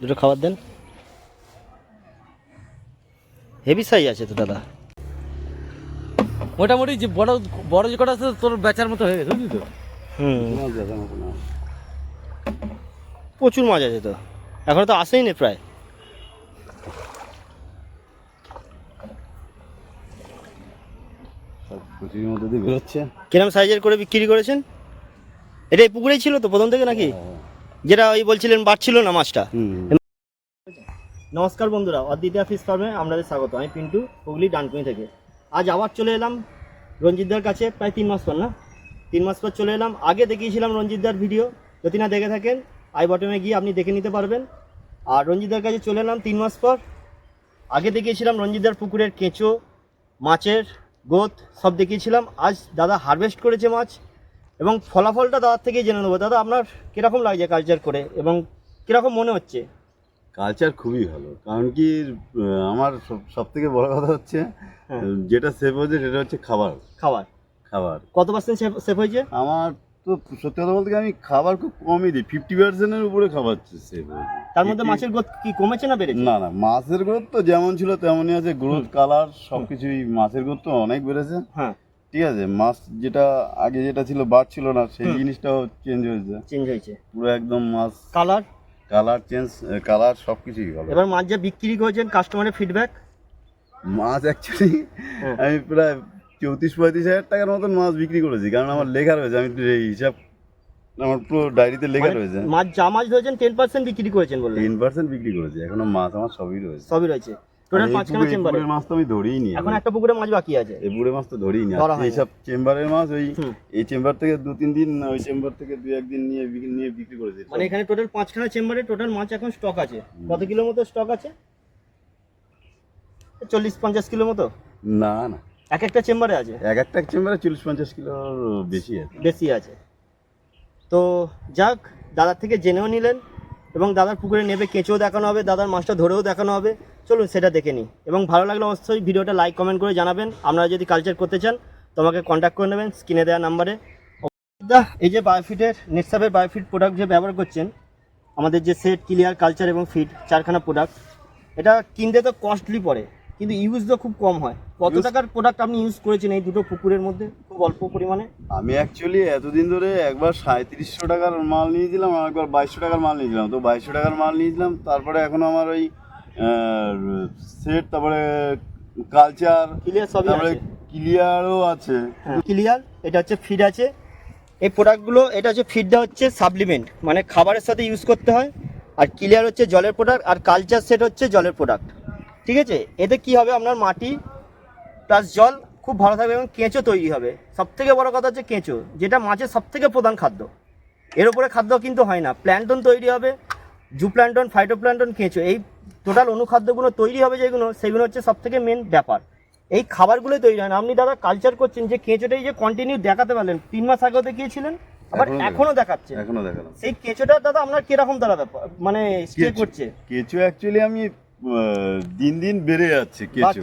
দুটো খাবার দেন। Heavy size আছে তো দাদা। মোটামুটি যে বড় বড় যে কটা আছে তোর বেচার মতো হয়ে গেছে বুঝলি তো? হুম। প্রচুর মাছ আছে তো। এখনও তো আসেই নি প্রায়। কিরম সাইজের করে বিক্রি করেছেন? এটা এই পুকুরেই ছিল তো প্রথম থেকে নাকি? যেটা ওই বলছিলেন বাড়ছিল না মাছটা। নমস্কার বন্ধুরা অদ্বিতীয় ফিস ফার্মে আপনাদের স্বাগত। আমি পিন্টু হুগলি ডানকুনি থেকে। আজ আবার চলে এলাম রঞ্জিতদার কাছে প্রায় তিন মাস পর না? তিন মাস পর চলে এলাম। আগে দেখিয়েছিলাম রঞ্জিতদার ভিডিও যদি না দেখে থাকেন আই বটমে গিয়ে আপনি দেখে নিতে পারবেন। আর রঞ্জিতদার কাছে চলে এলাম তিন মাস পর। আগে দেখিয়েছিলাম রঞ্জিতদার পুকুরের কেঁচো মাছের গোত সব দেখিয়েছিলাম। আজ দাদা হারভেস্ট করেছে মাছ। এবং ফলাফলটা দাদার থেকেই জেনে নেব। দাদা আপনার কীরকম লাগছে কালচার করে এবং কীরকম মনে হচ্ছে? কালচার খুবই ভালো। কারণ কি আমার সব থেকে বড় কথা হচ্ছে হ্যাঁ। যেটা সেভ হয়েছে সেটা হচ্ছে খাবার। খাবার। খাবার। কত পার্সেন্ট সেভ হয়েছে? আমার তো সত্যি কথা বলতে আমি খাবার খুব কমই দিই। ফিফটি পার্সেন্টের উপরে খাবার সেভ হয়েছে। তার মধ্যে মাছের গ্রোথ কি কমেছে না বেড়েছে? না না মাছের গ্রোথ তো যেমন ছিল তেমনই আছে। গ্রোথ কালার সব কিছুই মাছের গ্রোথ তো অনেক বেড়েছে। হ্যাঁ। ঠিক আছে মাছ যেটা আগে যেটা ছিল বার ছিল না সেই জিনিসটাও চেঞ্জ হয়েছে। চেঞ্জ হয়েছে। পুরো একদম মাছ কালার কালার চেঞ্জ কালার সব কিছুই ভালো এবার মাছ যা বিক্রি করেছেন কাস্টমারের ফিডব্যাক মাছ অ্যাকচুয়ালি। আমি প্রায় চৌত্রিশ পঁয়ত্রিশ হাজার টাকার মতন মাছ বিক্রি করেছি কারণ আমার লেখা রয়েছে আমি এই হিসাব আমার পুরো ডায়েরিতে লেখা রয়েছে। মাছ যা মাছ ধরেছেন টেন পার্সেন্ট বিক্রি করেছেন বলে টেন পার্সেন্ট বিক্রি করেছি এখনও মাছ আমার সবই রয়েছে। সবই রয়েছে। টোটাল পাঁচখানা চেম্বারে মাছ তো আমি ধরেই নি এখন একটা পুকুরে মাছ বাকি আছে। এই পুকুরে মাছ তো ধরেই নি। এইসব চেম্বারের মাছ ওই এই চেম্বার থেকে দু তিন দিন ওই চেম্বার থেকে দু একদিন নিয়ে বিক্রি নিয়ে বিক্রি করেছি মানে এখানে টোটাল পাঁচখানা চেম্বারে টোটাল মাছ এখন স্টক আছে। কত কিলো মতো স্টক আছে? চল্লিশ পঞ্চাশ কিলো মতো? না না। এক একটা চেম্বারে আছে? এক একটা চেম্বারে চল্লিশ পঞ্চাশ কিলোর বেশি আছে। বেশি আছে। তো যাক দাদার থেকে জেনেও নিলেন এবং দাদার পুকুরে নেবে কেঁচোও দেখানো হবে দাদার মাছটা ধরেও দেখানো হবে। চলুন সেটা দেখে নিই। এবং ভালো লাগলে অবশ্যই ভিডিওটা লাইক কমেন্ট করে জানাবেন। আপনারা যদি কালচার করতে চান তোমাকে কন্ট্যাক্ট করে নেবেন স্ক্রিনে দেওয়া নাম্বারে দা এই যে বায়োফিটের নেক্সাবের বায়োফিট প্রোডাক্ট যে ব্যবহার করছেন আমাদের যে সেট ক্লিয়ার কালচার এবং ফিড চারখানা প্রোডাক্ট এটা কিনতে তো কস্টলি পড়ে কিন্তু ইউজ তো খুব কম হয়। কত টাকার প্রোডাক্ট আপনি ইউজ করেছেন এই দুটো পুকুরের মধ্যে? খুব অল্প পরিমাণে। আমি অ্যাকচুয়ালি এতদিন ধরে একবার সাঁত্রিশশো টাকার মাল নিয়েছিলাম আর একবার বাইশশো টাকার মাল নিয়েছিলাম। তো বাইশশো টাকার মাল নিয়েছিলাম তারপরে এখন আমার ওই সেট তারপরে কালচার ক্লিয়ার সবই তারপরে আছে। ক্লিয়ারও আছে। ক্লিয়ার এটা হচ্ছে ফিড আছে। এই প্রোডাক্টগুলো এটা হচ্ছে ফিডটা হচ্ছে সাপ্লিমেন্ট মানে খাবারের সাথে ইউজ করতে হয়। আর ক্লিয়ার হচ্ছে জলের প্রোডাক্ট আর কালচার সেট হচ্ছে জলের প্রোডাক্ট ঠিক আছে? এতে কি হবে? আপনার মাটি প্লাস জল খুব ভালো থাকবে এবং কেঁচো তৈরি হবে। সব থেকে বড় কথা হচ্ছে কেঁচো যেটা মাছের সব থেকে প্রধান খাদ্য। এর উপরে খাদ্য কিন্তু হয় না। প্ল্যান্টন তৈরি হবে জু প্ল্যান্টন ফাইটোপ্ল্যান্টন কেঁচো এই টোটাল অনুখাদ্যগুলো তৈরি হবে যেগুলো সেগুলো হচ্ছে সব থেকে মেন ব্যাপার। এই খাবারগুলোই তৈরি হয় না। আপনি দাদা কালচার করছেন যে কেঁচোটাই যে কন্টিনিউ দেখাতে পারলেন তিন মাস আগেও দেখিয়েছিলেন আবার এখনও দেখাচ্ছে। এখনও দেখালাম। সেই কেঁচোটা দাদা আপনার কীরকম দাদা ব্যাপার? মানে স্টে করছে? কেঁচো অ্যাকচুয়ালি আমি দিন দিন বেড়ে যাচ্ছে কেঁচো।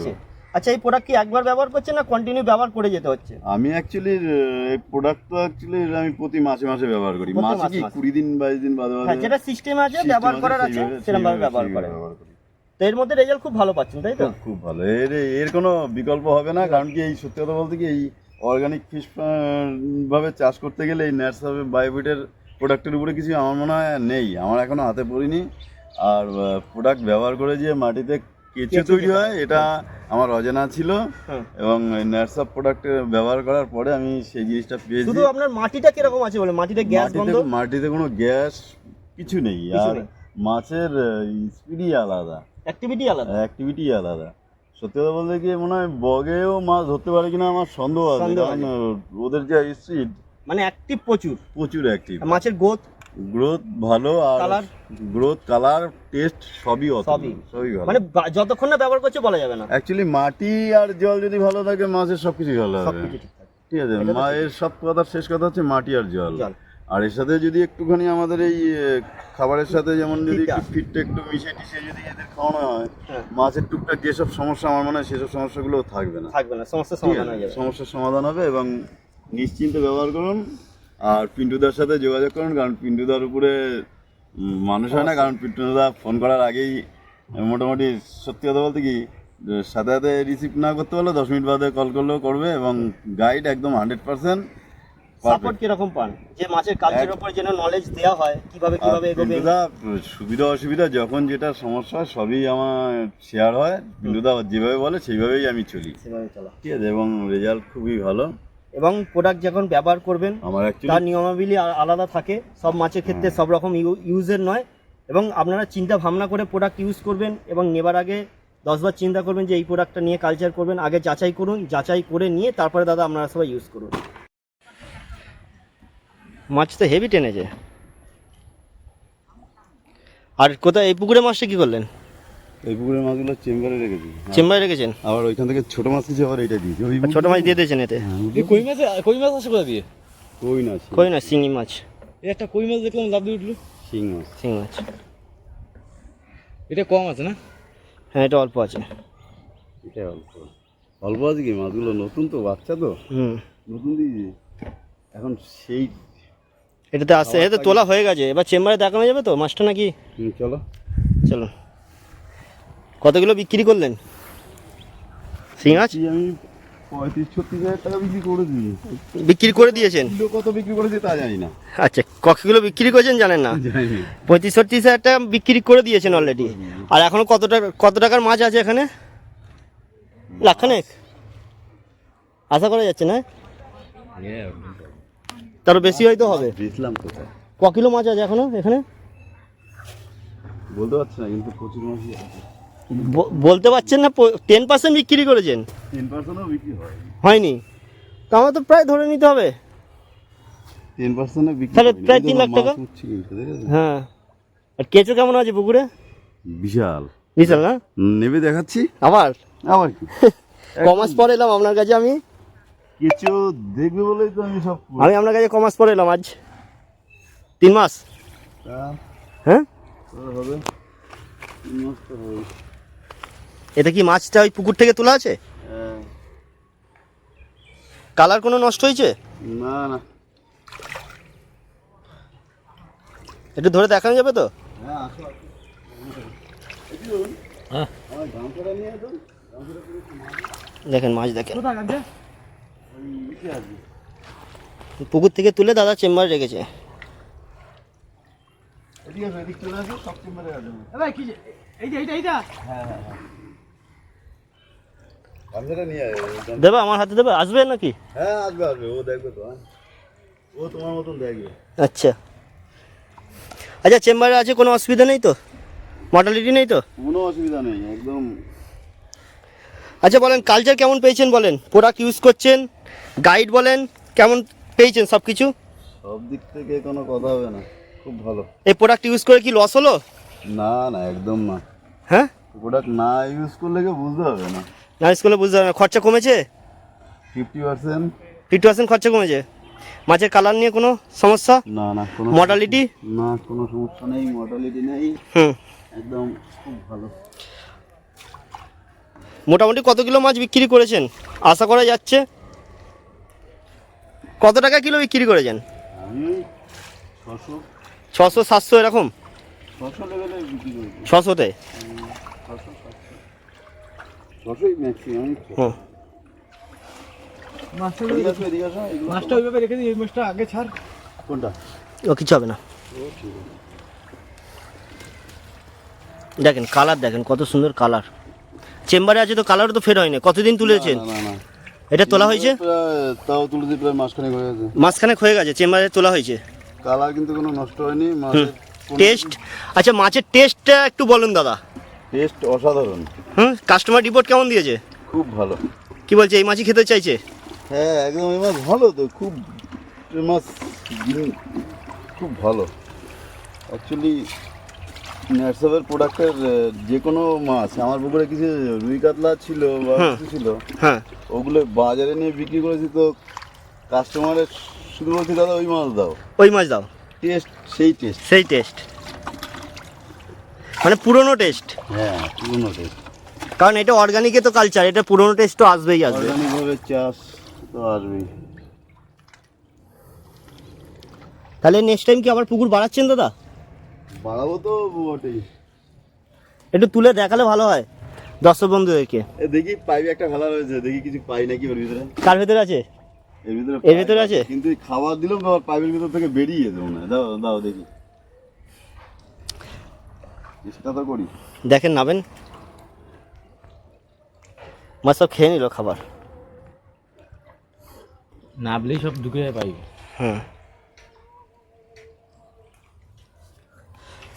আচ্ছা এই প্রোডাক্ট কি একবার ব্যবহার করছেন না কন্টিনিউ ব্যবহার করে যেতে হচ্ছে? আমি অ্যাকচুয়ালি এই প্রোডাক্ট তো অ্যাকচুয়ালি আমি প্রতি মাসে মাসে ব্যবহার করি। মাসে কি। কুড়ি দিন বাইশ দিন বাদে হ্যাঁ বাদে যেটা সিস্টেম আছে ব্যবহার করার আছে সেরকম ভাবে ব্যবহার করে। তো এর মধ্যে রেজাল্ট খুব ভালো পাচ্ছেন তাই তো? খুব খুব ভালো। এর এর কোনো বিকল্প হবে না কারণ কি এই সত্যি কথা বলতে কি এই অর্গানিক ফিশ ভাবে চাষ করতে গেলে এই ন্যাটসাবে বায়োবিটের প্রোডাক্টের উপরে কিছু আমার মনে হয় নেই। আমার এখনও হাতে পড়িনি। আর প্রোডাক্ট ব্যবহার করে যে মাটিতে কেঁচো তৈরি হয় এটা আমার অজানা ছিল হ্যাঁ। এবং ন্যাটসাপ প্রোডাক্ট ব্যবহার করার পরে আমি সেই জিনিসটা পেয়েছি। শুধু আপনার মাটিটা কীরকম আছে বলে মাটিতে গ্যাস গন্ধ মাটিতে কোনো গ্যাস কিছু নেই আর মাছের স্পিডই আলাদা। অ্যাক্টিভিটি আলাদা? অ্যাক্টিভিটি আলাদা। সত্যি কথা বলতে কি মনে হয় বগেও মাছ ধরতে পারে কিনা আমার সন্দেহ আছে কারণ ওদের যে স্পিড মানে অ্যাক্টিভ প্রচুর। প্রচুর অ্যাক্টিভ মাছের গ্রোথ গ্রোথ ভালো আর Colour? গ্রোথ কালার টেস্ট সবই অত সবই। সবই ভালো। মানে যতক্ষণ না ব্যবহার করছে বলা যাবে না। অ্যাকচুয়ালি মাটি আর জল যদি ভালো থাকে মাছের সব কিছু ভালো হবে। ঠিক আছে মায়ের সব কথার শেষ কথা হচ্ছে মাটি আর জল। আর এর সাথে যদি একটুখানি আমাদের এই খাবারের সাথে যেমন যদি ফিটটা। একটু মিশে টিশিয়ে যদি এদের খাওয়ানো হয় হ্যাঁ। মাছের টুকটাক যেসব সমস্যা আমার মনে হয় সেসব সমস্যাগুলো থাকবে না। থাকবে না সমস্যার সমাধান যাবে। সমস্যার সমাধান হবে এবং নিশ্চিন্তে ব্যবহার করুন। আর পিন্টুদার সাথে যোগাযোগ করুন কারণ পিন্টুদার উপরে মানুষ হয় না কারণ পিটুনদা ফোন করার আগেই মোটামুটি সত্যি কথা বলতে কি সাথে সাথে রিসিভ না করতে পারলে দশ মিনিট বাদে কল করলেও করবে এবং গাইড একদম হান্ড্রেড পার্সেন্ট সাপোর্ট কীরকম পান? যে মাছের কালচারের উপর যেন নলেজ দেওয়া হয় কীভাবে কীভাবে এগোবে? পিন্টুদা সুবিধা অসুবিধা যখন যেটা সমস্যা হয় সবই আমার শেয়ার হয়। পিন্টুদা যেভাবে বলে সেইভাবেই আমি চলা। ঠিক আছে এবং রেজাল্ট খুবই ভালো। এবং প্রোডাক্ট যখন ব্যবহার করবেন তার নিয়মাবলী আলাদা থাকে। সব মাছের ক্ষেত্রে সব রকম ইউ- ইউজের নয়। এবং আপনারা চিন্তা ভাবনা করে প্রোডাক্ট ইউজ করবেন এবং নেবার আগে দশবার চিন্তা করবেন যে এই প্রোডাক্টটা নিয়ে কালচার করবেন। আগে যাচাই করুন যাচাই করে নিয়ে তারপরে দাদা আপনারা সবাই ইউজ করুন। মাছ তো হেভি টেনেছে। আর কোথায় এই পুকুরে মাছটা কি করলেন? এই পুকুরের মাছগুলো চেম্বারে রেখেছি। চেম্বারে রেখেছেন? আবার ওইখান থেকে ছোট মাছ কিছু আবার এটা দিয়েছি। ওই ছোট মাছ দিয়ে দিয়েছেন এতে? কই মাছ কই মাছ আসে কোথা দিয়ে? কই না কই না শিঙি মাছ। এই একটা কই মাছ দেখলাম লাভ দিয়ে উঠল। শিং মাছ। শিঙি মাছ। এটা কম আছে না? হ্যাঁ এটা অল্প আছে। এটা অল্প। অল্প আছে কি? মাছগুলো নতুন তো বাচ্চা তো। হুম। নতুন দিয়েছি। এখন সেই এটাতে আসছে এটা তোলা হয়ে গেছে। এবার চেম্বারে দেখানো যাবে তো মাছটা নাকি? হুম, চলো। চলো কতগুলো বিক্রি করলেন? মাছ আমি পঁয়ত্রিশ ছত্রিশ হাজার টাকা বিক্রি করে দিই বিক্রি করে দিয়েছেন? কিলো কত বিক্রি করেছি তা জানি না। আচ্ছা কতগুলো বিক্রি করেছেন জানেন না? জানি পঁয়ত্রিশ ছত্রিশ হাজার টাকা বিক্রি করে দিয়েছেন অলরেডি আর এখনও কত টাকা কত টাকার মাছ আছে এখানে? লাখখানেক? আশা করা যাচ্ছে না? তারও বেশি হয়তো হবে। বেচলাম কোথায়? ক কিলো মাছ আছে এখনও এখানে? বলতে পারছি না কিন্তু প্রচুর ব- বলতে পারছেন না টেন পার্সেন্ট বিক্রি করেছেন? টেন পার্সেন্টও বিক্রি হয় হয়নি? তো আমার তো প্রায় ধরে নিতে হবে। টেন পার্সেন্টও বিক্রি তাহলে প্রায় তিন লাখ টাকা? হ্যাঁ। আর কেঁচো কেমন আছে পুকুরে? বিশাল। বিশাল না? নেবে দেখাচ্ছি? আবার? আবার কি? কমার্স পরে এলাম আপনার কাছে আমি। কিছু দেখবে বলেই তো আমি সব আমি আপনার কাছে কমার্স পরে এলাম আজ। তিন মাস? হ্যাঁ? হবে। তিন মাস তো হবে। এটা কি মাছটা ওই পুকুর থেকে তোলা আছে? হ্যাঁ। কালার কোনো নষ্ট হয়েছে? না না। একটু ধরে দেখানো যাবে তো? হ্যাঁ। হ্যাঁ। দেখেন মাছ দেখেন। কোথায় আছে? ওই ইসে আছে। পুকুর থেকে তুলে দাদা চেম্বারে রেখেছে। এই যে এইটা এইটা? গামছাটা নিয়ে দেবে আমার হাতে দেবে? আসবে নাকি? হ্যাঁ আসবে আসবে ও দেখবে তো হ্যাঁ। ও তোমার মতন দেখবে। আচ্ছা। আচ্ছা চেম্বারে আছে কোনো অসুবিধা নেই তো? মর্টালিটি নেই তো? কোনো অসুবিধা নেই একদম। আচ্ছা বলেন কালচার কেমন পেয়েছেন বলেন? প্রোডাক্ট ইউজ করছেন? গাইড বলেন? কেমন পেয়েছেন সব কিছু সব দিক থেকে কোনো কথা হবে না খুব ভালো। এই প্রোডাক্ট ইউজ করে কি লস হলো? না না একদম না। হ্যাঁ? প্রোডাক্ট না ইউজ করলে কেউ বুঝতে হবে না। না স্কুলে বুঝতে হবে না। খরচা কমেছে? Fifty percent. ফিফটি পার্সেন্ট খরচা কমেছে? মাছের কালার নিয়ে কোনো সমস্যা? না না কোনো মর্টালিটি না কোনো সমস্যা নেই মর্টালিটি নেই। হুম। একদম খুব ভালো। মোটামুটি কত কিলো মাছ বিক্রি করেছেন? আশা করা যাচ্ছে। কত টাকা কিলো বিক্রি করেছেন? ছশো। সাতশো এরকম? ছশোতে? ছশোই হুম মাছটা এদিকে আসো এদিকে আসো এগুলো মাছটা ওইভাবে রেখে দিই এই মাছটা আগে ছাড় কোনটা ও কিছু হবে না দেখেন কালার দেখেন কত সুন্দর কালার চেম্বারে আছে তো কালার তো ফের হয়নি কতদিন তুলেছেন? না না না এটা তোলা হয়েছে? প্রায় তাও তুলেছি প্রায় মাসখানেক হয়ে গেছে। মাঝখানে হয়ে গেছে চেম্বারে তোলা হয়েছে? কালার কিন্তু কোনো নষ্ট হয়নি টেস্ট আচ্ছা মাছের টেস্টটা একটু বলুন দাদা। টেস্ট অসাধারণ। হুম? কাস্টমার রিপোর্ট কেমন দিয়েছে? খুব ভালো। কি বলছে এই মাছই খেতে চাইছে? হ্যাঁ একদম এই মাছ ভালো তো খুব এই মাছ খুব ভালো। অ্যাকচুয়ালি ন্যাটসবের প্রোডাক্টের যে কোনো মাছ আমার পুকুরে কিছু রুই কাতলা ছিল বা। কিছু ছিল হ্যাঁ। ওগুলো বাজারে নিয়ে বিক্রি করেছি তো কাস্টমারের শুধু বলছি দাদা ওই মাছ দাও। ওই মাছ দাও? টেস্ট সেই টেস্ট সেই টেস্ট মানে পুরনো টেস্ট হ্যাঁ পুরোনো টেস্ট কারণ এটা অর্গানিকে তো কালচার এটা পুরনো টেস্ট তো আসবেই আসবে। অর্গানিকভাবে চাষ তো আসবেই। তাহলে নেক্সট টাইম কি আবার পুকুর বাড়াচ্ছেন দাদা? বাড়াবো তো বটেই। একটু তুলে দেখালে ভালো হয় দর্শক বন্ধুদেরকে। এ দেখি পাইপে একটা ফেলা রয়েছে দেখি কিছু পাই নাকি ওর ভিতরে। কার ভেতরে আছে? এর ভিতরে এর। ভিতরে আছে? কিন্তু খাবার দিলাম পাইপের ভিতর থেকে বেরিয়ে যেত মনে হয় দাও দাও দেখি। চেষ্টা তো করি। দেখেন নাবেন। মাছ সব খেয়ে নিল খাবার। নাবলেই সব ঢুকে যায় পাই। হ্যাঁ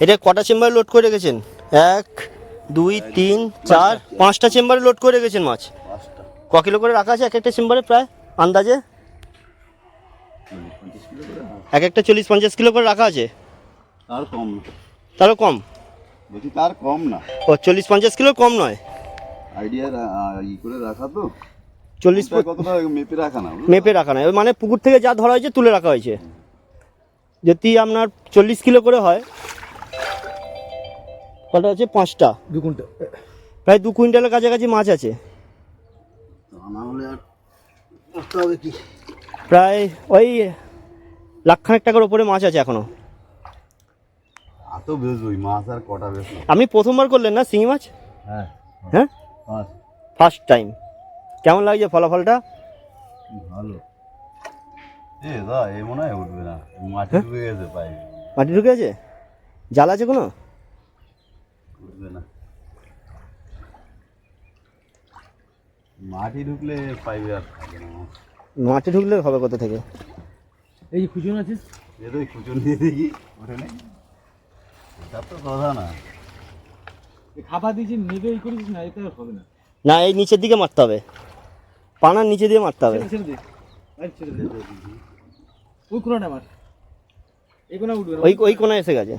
এটা কটা চেম্বারে লোড করে রেখেছেন? এক দুই তিন চার পাঁচটা চেম্বারে লোড করে রেখেছেন মাছ? ক কিলো করে রাখা আছে এক একটা চেম্বারে প্রায় আন্দাজে। এক একটা চল্লিশ পঞ্চাশ কিলো করে রাখা আছে? তার কম। তারও কম? বলছি তার কম না। ও চল্লিশ পঞ্চাশ কিলো কম নয়। আইডিয়া ই করে রাখা তো। চল্লিশ কতটা মেপে রাখা না মেপে রাখা নয় মানে পুকুর থেকে যা ধরা হয়েছে তুলে রাখা হয়েছে। যদি আপনার চল্লিশ কিলো করে হয় কটা আছে? পাঁচটা। দু কুইন্টাল। প্রায় দু কুইন্টালের কাছাকাছি মাছ আছে। তা না হলে আর করতে হবে কি? প্রায় ওই লাখখানেক টাকার ওপরে মাছ আছে এখনও। এত বেশ ওই মাছ আর কটা বেশ আপনি প্রথমবার করলেন না শিঙি মাছ? হ্যাঁ। হ্যাঁ? ফার্স্ট। টাইম। কেমন লাগছে ফলাফলটা? ভালো। এ দা এ মনে হয় উঠবে না। মাটি ডুবে গেছে পাই মাটি ঢুকে আছে জাল আছে কোনো? উঠবে না। মাটি ঢুকলে পাইবে আর থাকে না। মাছ। মাটি ঢুকলে হবে কোথা থেকে? এই যে খুচুন আছে এ তো খুচুন দিয়ে দেখি ওঠে না এটা তো কথা না। খাবার দিয়েছি নেবে এই করেছিস না এতে হবে না। না এই নিচের দিকে মারতে হবে। পানার নিচে দিয়ে মারতে হবে। ছেড়ে- ছেড়ে দে। আরে ছেড়ে দে। ওই কোনাটা আমার এই কোনা উঠবে ওই ওই কোনায় এসে গেছে।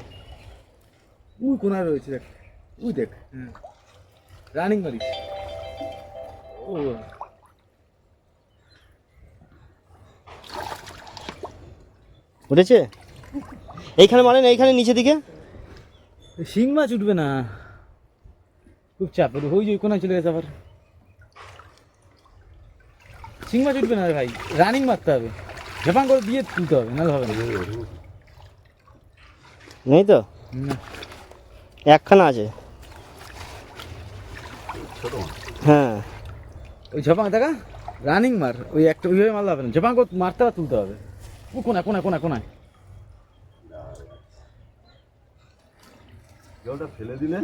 ওই কোনায় রয়েছে দেখ। ওই দেখ। হ্যাঁ। রানিং মারিস। ও উঠেছে? এইখানে মারেন এইখানে নিচে দিকে? শিং মাছ উঠবে না। খুব চাপ ওই যে কোনায় চলে গেছে আবার। শিং মাছ উঠবে না ভাই রানিং মারতে হবে। ঝাপাং করে দিয়ে তুলতে হবে নাহলে হবে না। নেই তো। একখানা আছে। হ্যাঁ। ওই ঝপাং দেখা রানিং মার ওই একটা ওইভাবে মারলে হবে না। ঝপাং করে মারতে তুলতে হবে। ও কোনায় কোনা কোনা কোনায়। জলটা ফেলে দিলে?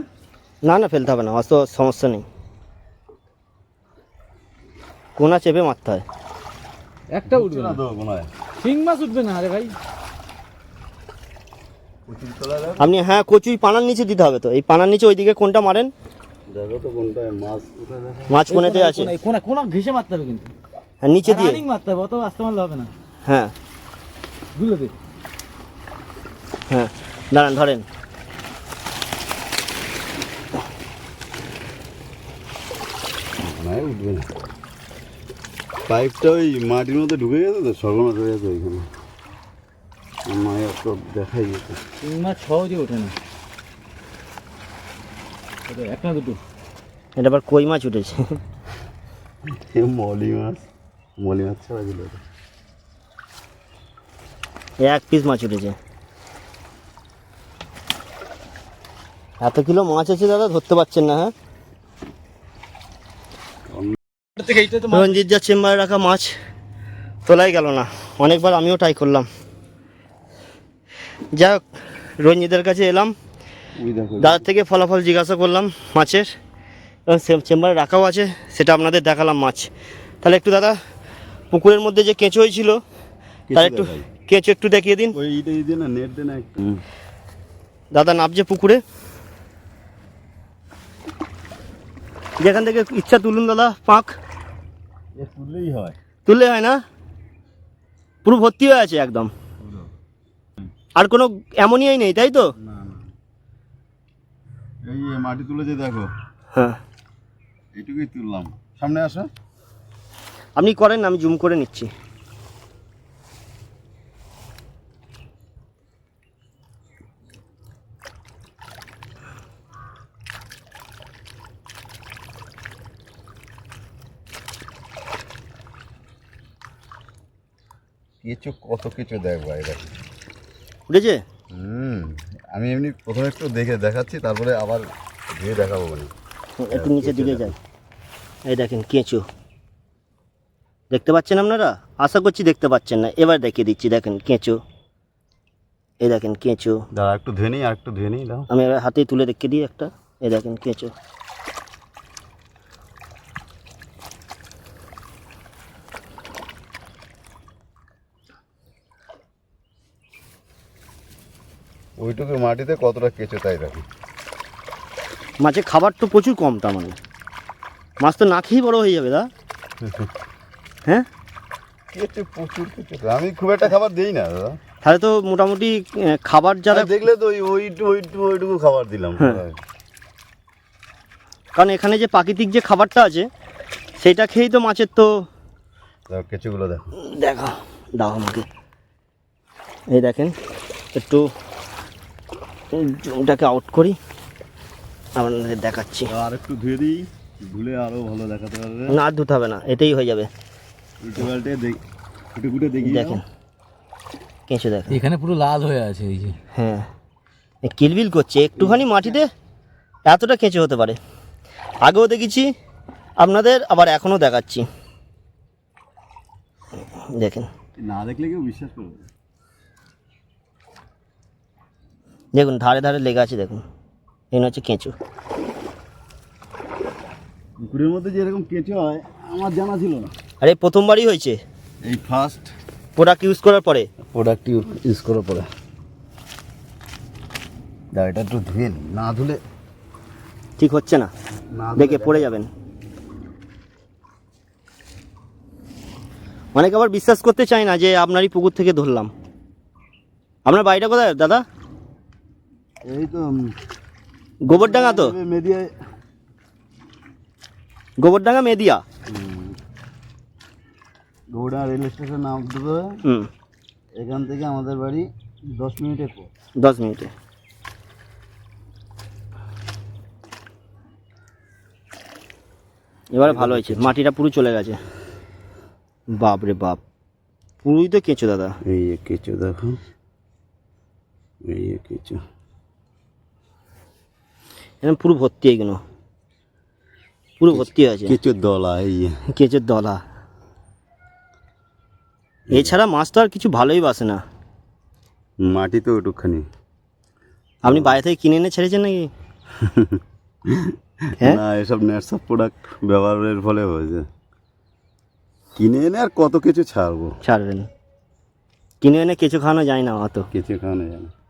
না না ফেলতে হবে না অত সমস্যা নেই। কোনা চেপে মারতে হয়। একটা উঠবে না তো শিং মাছ উঠবে না আরে ভাই। আপনি হ্যাঁ কচুই পানার নিচে দিতে হবে তো। এই পানার নিচে ওইদিকে কোনটা মারেন? দেখো তো কোনটা মাছ মাছ কোনেতে আছে? কোনা কোনা কোনা ঘেসে মারতে হবে কিন্তু। হ্যাঁ নিচে দিয়ে। রানিং মারতে হবে অত আসতে মারলে হবে না। হ্যাঁ। বুঝলে হ্যাঁ দাঁড়ান ধরেন। মনে উঠবে না। পাইপটা ওই মাটির মধ্যে ঢুকে গেছে তো সর্বনাশ হয়ে গেছে ওইখানে। মায়ের তো দেখাই যেত। শিং মাছ সহজে ওঠে না। ওটা এক না দুটো। এটা আবার কই মাছ উঠেছে? মলি মাছ মলি মাছ ছাড়া ছিল এক পিস মাছ উঠেছে। এত কিলো মাছ আছে দাদা ধরতে পারছেন না হ্যাঁ? রঞ্জিত যা চেম্বারে রাখা মাছ তোলাই গেল না। অনেকবার আমিও ট্রাই করলাম। যাই হোক রঞ্জিতের কাছে এলাম। দাদার থেকে ফলাফল জিজ্ঞাসা করলাম মাছের এবং সে- চেম্বারে রাখাও আছে সেটা আপনাদের দেখালাম মাছ। তাহলে একটু দাদা পুকুরের মধ্যে যে কেঁচো হয়েছিল তার একটু কেঁচো একটু দেখিয়ে দিন। দাদা নামছে পুকুরে। যেখান থেকে ইচ্ছা তুলুন দাদা পাঁক। তুললেই হয়। তুললে হয় না? পুরো ভর্তি হয়ে আছে একদম। আর কোনো অ্যামোনিয়াই নেই তাই তো? এই মাটি তুলে যে দেখো। হ্যাঁ। এটুকুই তুললাম। সামনে আসো। আপনি করেন আমি জুম করে নিচ্ছি। কেঁচো কত কেঁচো দেখ বাইরে উঠেছে হুম আমি এমনি প্রথমে একটু দেখে দেখাচ্ছি তারপরে আবার ধুয়ে দেখাবো মানে একটু নিচের দিকে যাই। এই দেখেন কেঁচো। দেখতে পাচ্ছেন আপনারা? আশা করছি দেখতে পাচ্ছেন না। এবার দেখিয়ে দিচ্ছি দেখেন কেঁচো। এই দেখেন কেঁচো। দাঁড়া একটু ধুয়ে নিই আর একটু ধুয়ে নিই দাও। আমি এবার হাতেই তুলে দেখিয়ে দিই একটা। এই দেখেন কেঁচো। ওইটুকু মাটিতে কতটা কেঁচো তাই দেখো। মাছের খাবার তো প্রচুর কম তার মানে। মাছ তো না খেয়েই বড় হয়ে যাবে দা। হ্যাঁ? কেঁচো প্রচুর কেঁচো আমি খুব একটা খাবার দিই না দাদা। তাহলে তো মোটামুটি খাবার যারা দেখলে তো ওই ওইটু ওইটু ওইটুকু খাবার দিলাম। কারণ এখানে যে প্রাকৃতিক যে খাবারটা আছে সেইটা খেয়েই তো মাছের তো দেখো কেঁচোগুলো দেখো। দেখা দাও আমাকে। এই দেখেন একটু জুমটাকে আউট করি। আপনাদের দেখাচ্ছি। আর একটু ধুয়ে দিই ধুলে আরও ভালো দেখাতে পারবে। না আর ধুতে হবে না এটাই হয়ে যাবে। উল্টে পাল্টে দেখ ফুটে ফুটে দেখি দেখেন কেঁচো দেখেন। এখানে পুরো লাল হয়ে আছে এই যে। হ্যাঁ। কিলবিল করছে একটুখানি মাটিতে এতটা কেঁচো হতে পারে। আগেও দেখেছি আপনাদের আবার এখনও দেখাচ্ছি। দেখেন। না দেখলে কেউ বিশ্বাস করবে না। দেখুন ধারে ধারে লেগে আছে দেখুন। এখানে হচ্ছে কেঁচো। পুকুরের মধ্যে যে এরকম কেঁচো হয় আমার জানা ছিল না। আরে প্রথমবারই হয়েছে। এই ফার্স্ট প্রোডাক্ট ইউজ করার পরে। প্রোডাক্ট ইউজ করার পরে। দাও এটা একটু ধুয়ে না। ধুলে ঠিক হচ্ছে না। না দেখে পড়ে যাবেন। অনেকে আবার বিশ্বাস করতে চায় না যে আপনারই পুকুর থেকে ধরলাম। আপনার বাড়িটা কোথায় দাদা? এই তো গোবরডাঙ্গা তো? মেদিয়া গোবরডাঙ্গা মেদিয়া গৌড়া রেল স্টেশন নাম দেবে হুম। এখান থেকে আমাদের বাড়ি দশ মিনিটের পর দশ মিনিটে। এবারে ভালো হয়েছে মাটিটা পুরো চলে গেছে। বাপ রে বাপ পুরোই তো কেঁচো দাদা। এই কেঁচো দেখো। এই কেঁচো। এরকম পুরো ভর্তি এগুলো পুরো ভর্তি আছে কেঁচোর দলা এই কেঁচোর দলা। এছাড়া মাছ তো আর কিছু ভালোই বাসে না। মাটি তো ওটুকখানি আপনি বাইরে থেকে কিনে এনে ছেড়েছেন নাকি? হ্যাঁ? না এসব ন্যাটসব প্রোডাক্ট ব্যবহারের ফলে হয়েছে। কিনে এনে আর কত কিছু ছাড়বো। ছাড়বেন। কিনে এনে কিছু খাওয়ানো যায় না অত। কিছু খাওয়ানো যায় না।